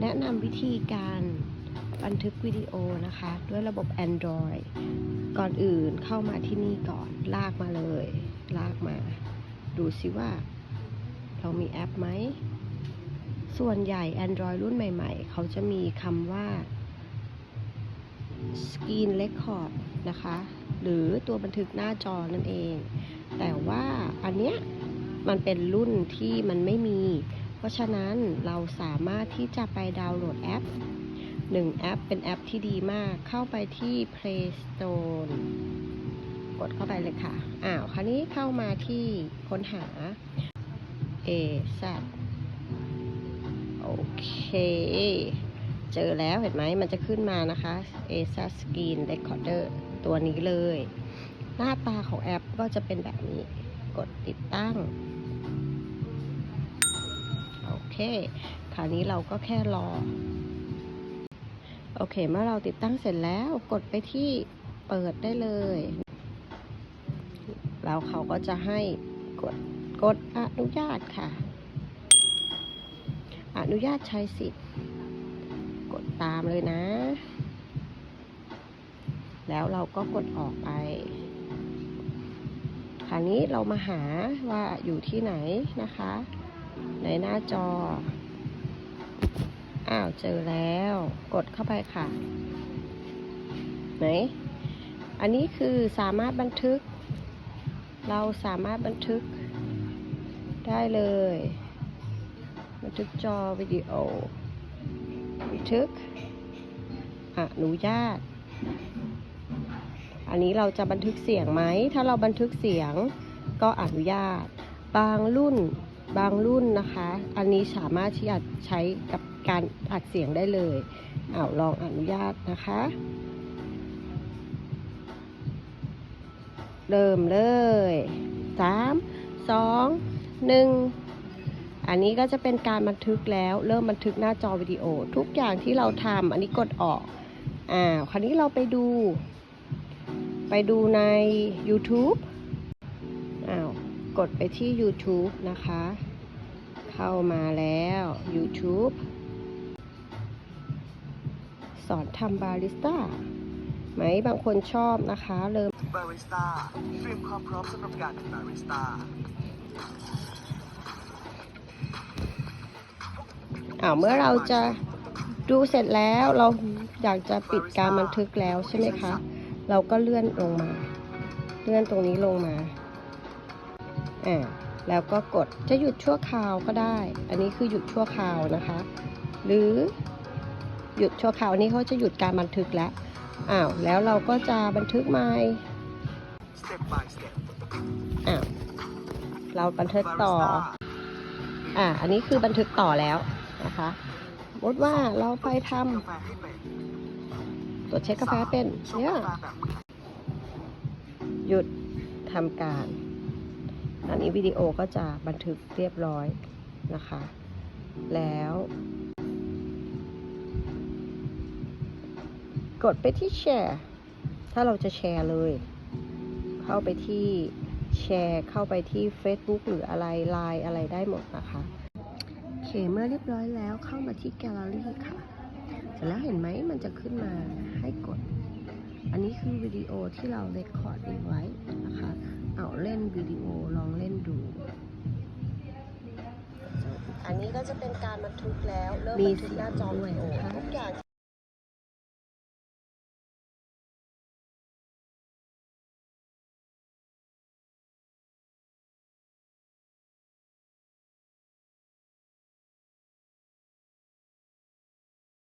แนะนำวิธีการบันทึกวิดีโอนะคะ ด้วยระบบ Android ก่อนอื่นเข้ามาที่นี่ก่อน ลากมาเลย ลากมา ดูซิว่า เรามีแอปไหม ส่วนใหญ่ Android รุ่นใหม่ๆ เขาจะมีคำว่า Screen Record นะคะ หรือตัวบันทึกหน้าจอนั่นเอง แต่ว่าอันเนี้ยมันเป็นรุ่นที่มันไม่มี ราะฉะนั้นเราสามารถที่จะไปดาวน์โหลดแอปหนึ่งแอปเป็นแอปที่ดีมากเข้าไปที่ Play Store กดเข้าไปเลยค่ะ อ้าว คราวนี้เข้ามาที่ค้นหา A Z โอเค เจอแล้วเห็นไหม มันจะขึ้นมานะคะ A Z Screen Recorder ตัวนี้เลย หน้าตาของแอปก็จะเป็นแบบนี้ กดติดตั้ง เคคราวนี้เราก็แค่รอ โอเค เมื่อเราติดตั้งเสร็จแล้วกดไปที่เปิดได้เลย แล้วเขาก็จะให้กดกดอนุญาตค่ะ อนุญาตใช้สิทธิ์ กดตามเลยนะ แล้วเราก็กดออกไปคราวนี้เรามาหาว่าอยู่ที่ไหนนะคะ ในหน้าจอ อ้าวเจอแล้ว กดเข้าไปค่ะ ไหน อันนี้คือสามารถบันทึก เราสามารถบันทึกได้เลย บันทึกจอวิดีโอ บันทึกอนุญาต อันนี้เราจะบันทึกเสียงไหม ถ้าเราบันทึกเสียงก็อนุญาต บางรุ่น บางรุ่นนะคะ อันนี้สามารถที่จะใช้กับการอัดเสียงได้เลยเอาวลองอนุญาตนะคะ เริ่มเลยสามสองหนึ่งอันนี้ก็จะเป็นการบันทึกแล้ว เริ่มบันทึกหน้าจอวิดีโอ ทุกอย่างที่เราทำอันนี้กดออกอ่าคราวนี้เราไปดู ไปดูใน YouTube กดไปที่ YouTube นะคะ เข้ามาแล้ว YouTube สอนทำบาริสต้าไหมบางคนชอบนะคะ เริ่มบาริสต้าเตรียมความพร้อมสำหรับการเป็นบาริสต้าอ่าเมื่อเราจะดูเสร็จแล้วเราอยากจะปิดการบันทึกแล้วใช่ไหมคะ เราก็เลื่อนลงมา เลื่อนตรงนี้ลงมา อ่าแล้วก็กดจะหยุดชั่วคราวก็ได้ อันนี้คือหยุดชั่วคราวนะคะ หรือหยุดชั่วคราวนี้เขาจะหยุดการบันทึกแล้วอ้าวแล้วเราก็จะบันทึกใหม่ step by step อ้าวเราบันทึกบาริต่อสต้าอ่าอันนี้คือบันทึกต่อแล้วนะคะสมมติว่าเราไปทำกาแฟให้เป็นตรวจเช็คกาแฟเป็นชงเนี่ยกาแฟแบบมือหยุดทำการ อันนี้วิดีโอก็จะบันทึกเรียบร้อยนะคะ แล้ว กดไปที่แชร์ ถ้าเราจะแชร์เลย เข้าไปที่แชร์ เข้าไปที่ Facebook หรืออะไรไลน์อะไรได้หมดนะคะโอเคเมื่อเรียบร้อยแล้วเข้ามาที่แกลเลอรี่ค่ะเสร็จแล้วเห็นไหมมันจะขึ้นมาให้กด อันนี้คือวิดีโอที่เราเรคคอร์ดไว้ จะเป็นการบันทึกแล้ว เริ่มบันทึกหน้าจอวิดีโอทุกอย่าง